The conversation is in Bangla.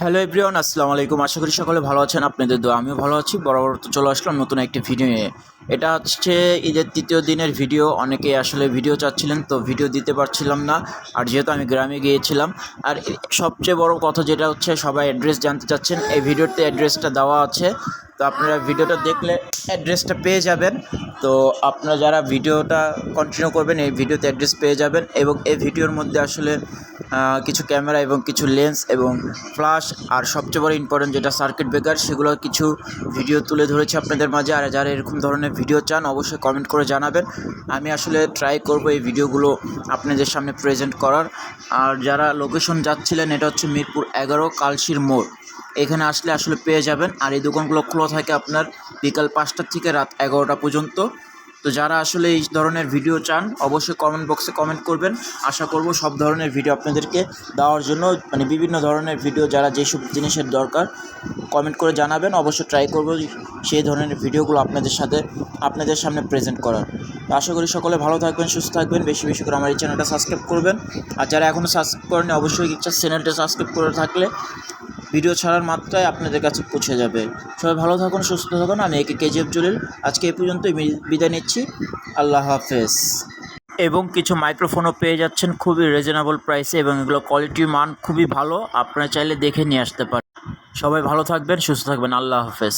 হ্যালো এভরিওয়ান, আসসালামু আলাইকুম। আশা করি সকলে ভালো আছেন, আপনাদের দোয়া। আমিও ভালো আছি। বরাবর তো চলে আসলাম নতুন একটি ভিডিও নিয়ে। এটা হচ্ছে ঈদের তৃতীয় দিনের ভিডিও। অনেকে আসলে ভিডিও চাচ্ছিলেন, তো ভিডিও দিতে পারছিলাম না। আর যেহেতু আমি গ্রামে গিয়েছিলাম, আর সবচেয়ে বড় কথা যেটা হচ্ছে, সবাই অ্যাড্রেস জানতে চাচ্ছেন। এই ভিডিওতে অ্যাড্রেসটা দেওয়া আছে। তো আপনারা ভিডিওটা দেখলে অ্যাড্রেসটা পেয়ে যাবেন। তো আপনারা যারা ভিডিওটা কন্টিনিউ করবেন, এই ভিডিওতে অ্যাড্রেস পেয়ে যাবেন এবং এই ভিডিওর মধ্যে আসলে কিছু ক্যামেরা এবং কিছু লেন্স এবং ফ্ল্যাশ। আর সবচেয়ে বড় ইম্পর্টেন্ট যেটা সার্কিট ব্রেকার সেগুলো কিছু ভিডিও তুলে ধরেছি আপনাদের মাঝে। আর যারা এরকম ধরনের ভিডিও চান, অবশ্যই কমেন্ট করে জানাবেন। আমি আসলে ট্রাই করব এই ভিডিওগুলো আপনাদের সামনে প্রেজেন্ট করার। আর যারা লোকেশন যাচ্ছিলেন, এটা হচ্ছে মিরপুর এগারো কালশির মোড়। এখানে আসলে আসলে পেয়ে যাবেন। আর এই দোকানগুলো খোলা থাকে আপনার বিকাল পাঁচটা থেকে রাত এগারোটা পর্যন্ত। তো যারা আসলে এই ধরনের ভিডিও চান, অবশ্যই কমেন্ট বক্সে কমেন্ট করবেন। আশা করব সব ধরনের ভিডিও আপনাদেরকে দেওয়ার জন্য মানে বিভিন্ন ধরনের ভিডিও যারা যেসব জিনিসের দরকার কমেন্ট করে জানাবেন। অবশ্যই ট্রাই করব সেই ধরনের ভিডিওগুলো আপনাদের সাথে, আপনাদের সামনে প্রেজেন্ট করার। তো আশা করি সকলে ভালো থাকবেন, সুস্থ থাকবেন। বেশি বেশি করে আমার এই চ্যানেলটা সাবস্ক্রাইব করবেন। আর যারা এখনও সাবস্ক্রাইব করেনি অবশ্যই ইচ্ছা চ্যানেলটা সাবস্ক্রাইব করে থাকলে ভিডিও ছাড়ার মাত্রায় আপনাদের কাছে পৌঁছে যাবে। সবাই ভালো থাকুন, সুস্থ থাকুন। আমি একে কেজিএফ জলিল আজকে এই পর্যন্তই বিদায় নিচ্ছি। আল্লাহ হাফেজ। এবং কিছু মাইক্রোফোনও পেয়ে যাচ্ছেন খুবই রিজনেবল প্রাইসে এবং এগুলো কোয়ালিটি মান খুবই ভালো। আপনারা চাইলে দেখে নিয়ে আসতে পারেন। সবাই ভালো থাকবেন, সুস্থ থাকবেন। আল্লাহ হাফেজ।